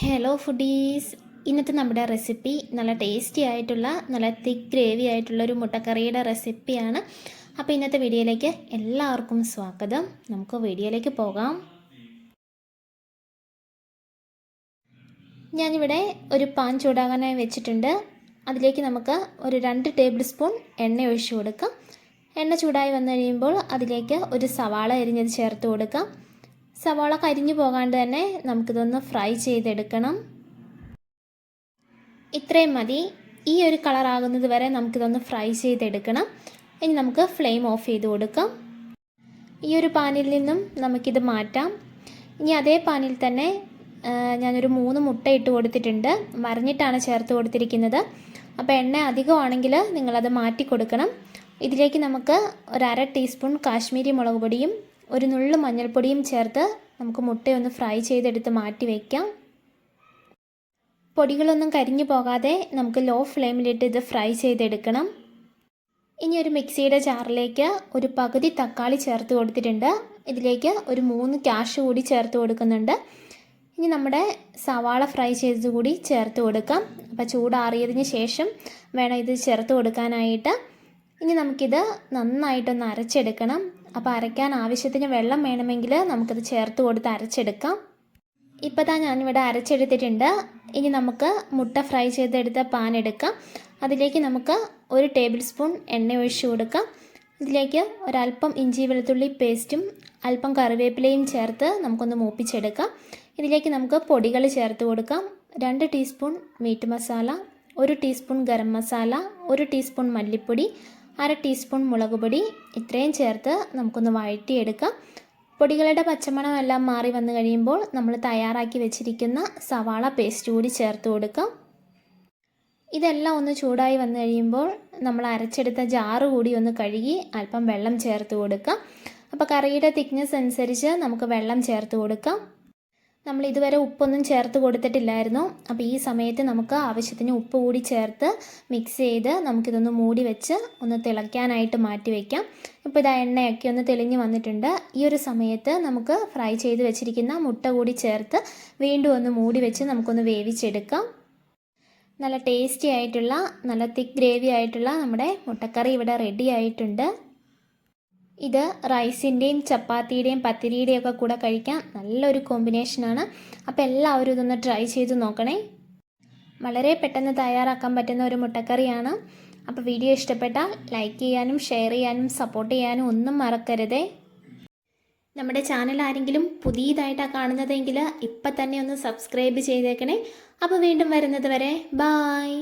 Hello foodies ഇന്നത്തെ നമ്മുടെ recipe നല്ല ടേസ്റ്റി ആയിട്ടുള്ള നല്ല തിക്ക് ഗ്രേവി ആയിട്ടുള്ള ഒരു മുട്ടക്കറിയുടെ റെസിപ്പിയാണ് അപ്പോൾ ഇന്നത്തെ വീഡിയോയിലേക്ക് എല്ലാവർക്കും സ്വാഗതം. നമുക്ക് വീഡിയോയിലേക്ക് പോകാം. ഞാനിവിടെ ഒരു പാൻ ചൂടാകാനായി വെച്ചിട്ടുണ്ട്. അതിലേക്ക് നമുക്ക് ഒരു രണ്ട് ടേബിൾ സ്പൂൺ എണ്ണ ഒഴിച്ചു കൊടുക്കാം. എണ്ണ ചൂടായി വന്നു കഴിയുമ്പോൾ അതിലേക്ക് ഒരു സവാള എരിഞ്ഞത് ചേർത്ത് കൊടുക്കാം. സവാള കരിഞ്ഞു പോകാണ്ട് തന്നെ നമുക്കിതൊന്ന് ഫ്രൈ ചെയ്തെടുക്കണം. ഇത്രയും മതി. ഈ ഒരു കളറാകുന്നത് വരെ നമുക്കിതൊന്ന് ഫ്രൈ ചെയ്തെടുക്കണം. ഇനി നമുക്ക് ഫ്ലെയിം ഓഫ് ചെയ്ത് കൊടുക്കാം. ഈ ഒരു പാനിൽ നിന്നും നമുക്കിത് മാറ്റാം. ഇനി അതേ പാനിൽ തന്നെ ഞാനൊരു മൂന്ന് മുട്ട ഇട്ട് കൊടുത്തിട്ടുണ്ട്. മറിഞ്ഞിട്ടാണ് ചേർത്ത് കൊടുത്തിരിക്കുന്നത്. അപ്പോൾ എണ്ണ അധികമാണെങ്കിൽ നിങ്ങളത് മാറ്റി കൊടുക്കണം. ഇതിലേക്ക് നമുക്ക് ഒരു അര ടീസ്പൂൺ കാശ്മീരി മുളക് പൊടിയും ഒരു നുള്ളു മഞ്ഞൾപ്പൊടിയും ചേർത്ത് നമുക്ക് മുട്ടയൊന്ന് ഫ്രൈ ചെയ്തെടുത്ത് മാറ്റി വയ്ക്കാം പൊടികളൊന്നും കരിഞ്ഞു പോകാതെ നമുക്ക് ലോ ഫ്ലെയിമിലിട്ട് ഇത് ഫ്രൈ ചെയ്തെടുക്കണം. ഇനി ഒരു മിക്സിയുടെ ജാറിലേക്ക് ഒരു പകുതി തക്കാളി ചേർത്ത് കൊടുത്തിട്ടുണ്ട്. ഇതിലേക്ക് ഒരു മൂന്ന് ക്യാഷ് കൂടി ചേർത്ത് കൊടുക്കുന്നുണ്ട്. ഇനി നമ്മുടെ സവാള ഫ്രൈ ചെയ്തത് കൂടി ചേർത്ത് കൊടുക്കാം. അപ്പോൾ ചൂടാറിയതിന് ശേഷം വേണം ഇത് ചേർത്ത് കൊടുക്കാനായിട്ട്. ഇനി നമുക്കിത് നന്നായിട്ടൊന്ന് അരച്ചെടുക്കണം. അപ്പോൾ അരയ്ക്കാൻ ആവശ്യത്തിന് വെള്ളം വേണമെങ്കിൽ നമുക്കത് ചേർത്ത് കൊടുത്ത് അരച്ചെടുക്കാം. ഇപ്പോൾ താ ഞാനിവിടെ അരച്ചെടുത്തിട്ടുണ്ട്. ഇനി നമുക്ക് മുട്ട ഫ്രൈ ചെയ്തെടുത്ത പാൻ എടുക്കാം. അതിലേക്ക് നമുക്ക് ഒരു ടേബിൾ സ്പൂൺ എണ്ണ ഒഴിച്ചു കൊടുക്കാം. ഇതിലേക്ക് ഒരല്പം ഇഞ്ചി വെളുത്തുള്ളി പേസ്റ്റും അല്പം കറിവേപ്പിലയും ചേർത്ത് നമുക്കൊന്ന് മൂപ്പിച്ചെടുക്കാം. ഇതിലേക്ക് നമുക്ക് പൊടികൾ ചേർത്ത് കൊടുക്കാം. രണ്ട് ടീസ്പൂൺ മീറ്റ് മസാല ഒരു ടീസ്പൂൺ ഗരം മസാല ഒരു ടീസ്പൂൺ മല്ലിപ്പൊടി അര ടീസ്പൂൺ മുളക് പൊടി ഇത്രയും ചേർത്ത് നമുക്കൊന്ന് വഴറ്റിയെടുക്കാം. പൊടികളുടെ പച്ചമണം എല്ലാം മാറി വന്നു കഴിയുമ്പോൾ നമ്മൾ തയ്യാറാക്കി വെച്ചിരിക്കുന്ന സവാള പേസ്റ്റ് കൂടി ചേർത്ത് കൊടുക്കാം. ഇതെല്ലാം ഒന്ന് ചൂടായി വന്നു കഴിയുമ്പോൾ നമ്മൾ അരച്ചെടുത്ത ജാറ് കൂടി ഒന്ന് കഴുകി അല്പം വെള്ളം ചേർത്ത് കൊടുക്കാം. അപ്പോൾ കറിയുടെ തിക്നെസ് അനുസരിച്ച് നമുക്ക് വെള്ളം ചേർത്ത് കൊടുക്കാം. നമ്മൾ ഇതുവരെ ഉപ്പൊന്നും ചേർത്ത് കൊടുത്തിട്ടില്ലായിരുന്നു. അപ്പോൾ ഈ സമയത്ത് നമുക്ക് ആവശ്യത്തിന് ഉപ്പ് കൂടി ചേർത്ത് മിക്സ് ചെയ്ത് നമുക്കിതൊന്ന് മൂടി വെച്ച് ഒന്ന് തിളയ്ക്കാനായിട്ട് മാറ്റി വയ്ക്കാം ഇപ്പോൾ ഇതാ എണ്ണയൊക്കെ ഒന്ന് തെളിഞ്ഞ് വന്നിട്ടുണ്ട്. ഈ ഒരു സമയത്ത് നമുക്ക് ഫ്രൈ ചെയ്ത് വെച്ചിരിക്കുന്ന മുട്ട കൂടി ചേർത്ത് വീണ്ടും ഒന്ന് മൂടി വെച്ച് നമുക്കൊന്ന് വേവിച്ചെടുക്കാം. നല്ല ടേസ്റ്റി ആയിട്ടുള്ള നല്ല തിക്ക് ഗ്രേവി ആയിട്ടുള്ള നമ്മുടെ മുട്ടക്കറി ഇവിടെ റെഡി ആയിട്ടുണ്ട്. ഇത് റൈസിന്റെയും ചപ്പാത്തിയുടെയും പത്തിരിയുടെയും ഒക്കെ കൂടെ കഴിക്കാം. നല്ലൊരു കോമ്പിനേഷനാണ് അപ്പോൾ എല്ലാവരും ഇതൊന്ന് ട്രൈ ചെയ്ത് നോക്കണേ. വളരെ പെട്ടെന്ന് തയ്യാറാക്കാൻ പറ്റുന്ന ഒരു മുട്ടക്കറിയാണ്. അപ്പോൾ വീഡിയോ ഇഷ്ടപ്പെട്ടാൽ ലൈക്ക് ചെയ്യാനും ഷെയർ ചെയ്യാനും സപ്പോർട്ട് ചെയ്യാനും ഒന്നും മറക്കരുതേ. നമ്മുടെ ചാനൽ ആരെങ്കിലും പുതിയതായിട്ടാണ് കാണുന്നതെങ്കിൽ ഇപ്പം തന്നെ ഒന്ന് സബ്സ്ക്രൈബ് ചെയ്തേക്കണേ. അപ്പോൾ വീണ്ടും വരുന്നത് വരെ ബായ്